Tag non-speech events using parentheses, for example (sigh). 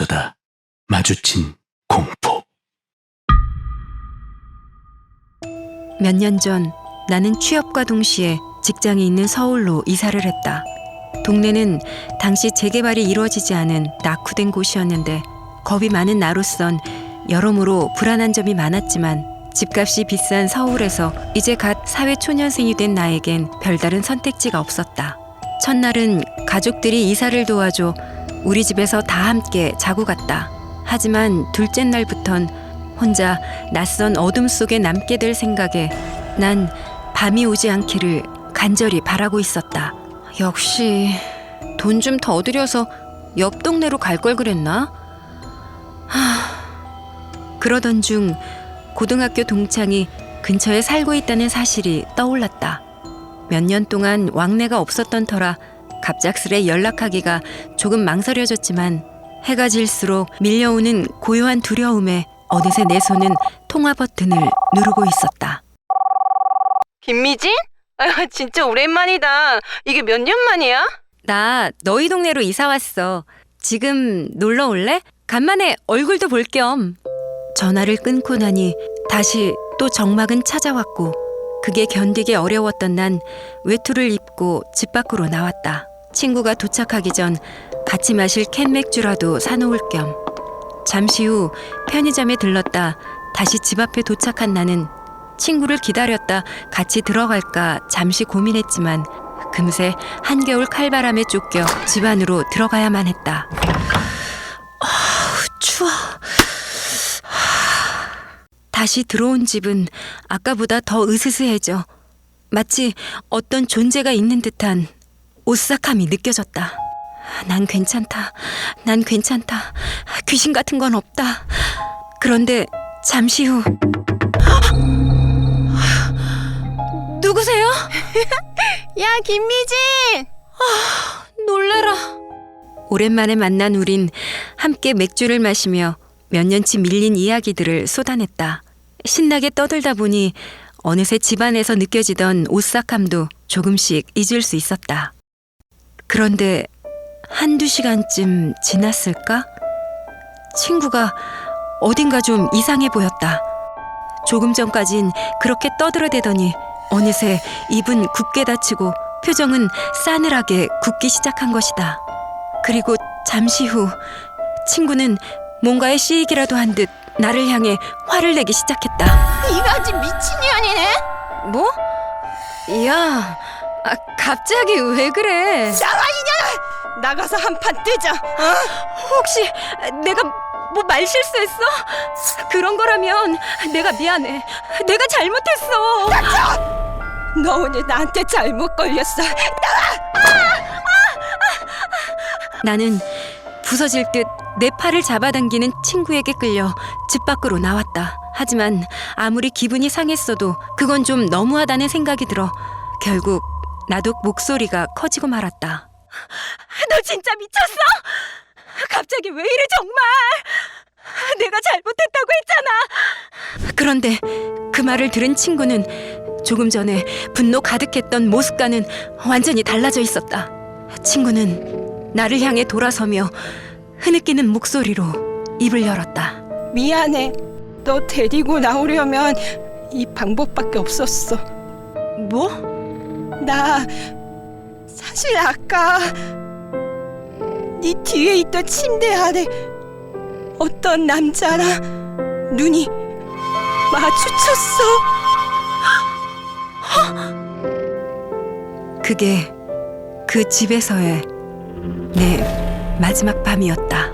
어쩌다 마주친 공포. 몇 년 전 나는 취업과 동시에 직장이 있는 서울로 이사를 했다. 동네는 당시 재개발이 이루어지지 않은 낙후된 곳이었는데 겁이 많은 나로선 여러모로 불안한 점이 많았지만 집값이 비싼 서울에서 이제 갓 사회 초년생이 된 나에겐 별다른 선택지가 없었다. 첫날은 가족들이 이사를 도와줘 우리 집에서 다 함께 자고 갔다. 하지만 둘째 날부턴 혼자 낯선 어둠 속에 남게 될 생각에 난 밤이 오지 않기를 간절히 바라고 있었다. 역시 돈 좀 더 들여서 옆 동네로 갈 걸 그랬나? 하... 그러던 중 고등학교 동창이 근처에 살고 있다는 사실이 떠올랐다. 몇 년 동안 왕래가 없었던 터라 갑작스레 연락하기가 조금 망설여졌지만 해가 질수록 밀려오는 고요한 두려움에 어느새 내 손은 통화 버튼을 누르고 있었다. 김미진? 아, 진짜 오랜만이다. 이게 몇 년 만이야? 나 너희 동네로 이사 왔어. 지금 놀러 올래? 간만에 얼굴도 볼 겸. 전화를 끊고 나니 다시 또 정막은 찾아왔고 그게 견디기 어려웠던 난 외투를 입고 집 밖으로 나왔다. 친구가 도착하기 전 같이 마실 캔 맥주라도 사놓을 겸. 잠시 후 편의점에 들렀다 다시 집 앞에 도착한 나는 친구를 기다렸다 같이 들어갈까 잠시 고민했지만 금세 한겨울 칼바람에 쫓겨 집 안으로 들어가야만 했다. 아우, 추워. 다시 들어온 집은 아까보다 더 으스스해져 마치 어떤 존재가 있는 듯한 오싹함이 느껴졌다. 난 괜찮다. 난 괜찮다. 귀신 같은 건 없다. 그런데 잠시 후 누구세요? (laughs) 야, 김미진! 놀래라. 오랜만에 만난 우린 함께 맥주를 마시며 몇 년치 밀린 이야기들을 쏟아냈다. 신나게 떠들다 보니 어느새 집안에서 느껴지던 오싹함도 조금씩 잊을 수 있었다. 그런데 한두 시간쯤 지났을까? 친구가 어딘가 좀 이상해 보였다. 조금 전까진 그렇게 떠들어대더니 어느새 입은 굳게 닫히고 표정은 싸늘하게 굳기 시작한 것이다. 그리고 잠시 후 친구는 뭔가에 씌이기라도 한 듯 나를 향해 화를 내기 시작했다. 이거 아주 미친이 아니네? 뭐? 야, 아, 갑자기 왜 그래? 나가, 이년아! 나가서 한판 뜨자. 어? 혹시 내가 뭐 말 실수했어? 그런 거라면 내가 미안해. 내가 잘못했어. 너 오늘 나한테 잘못 걸렸어. 나는 부서질 듯 내 팔을 잡아당기는 친구에게 끌려 집 밖으로 나왔다. 하지만 아무리 기분이 상했어도 그건 좀 너무하다는 생각이 들어 결국 나도 목소리가 커지고 말았다. 너 진짜 미쳤어? 갑자기 왜 이래 정말? 내가 잘못했다고 했잖아. 그런데 그 말을 들은 친구는 조금 전에 분노 가득했던 모습과는 완전히 달라져 있었다. 친구는 나를 향해 돌아서며 흐느끼는 목소리로 입을 열었다. 미안해. 너 데리고 나오려면 이 방법밖에 없었어. 뭐? 나 사실 아까 네 뒤에 있던 침대 아래 어떤 남자랑 눈이 마주쳤어. 그게 그 집에서의 내 마지막 밤이었다.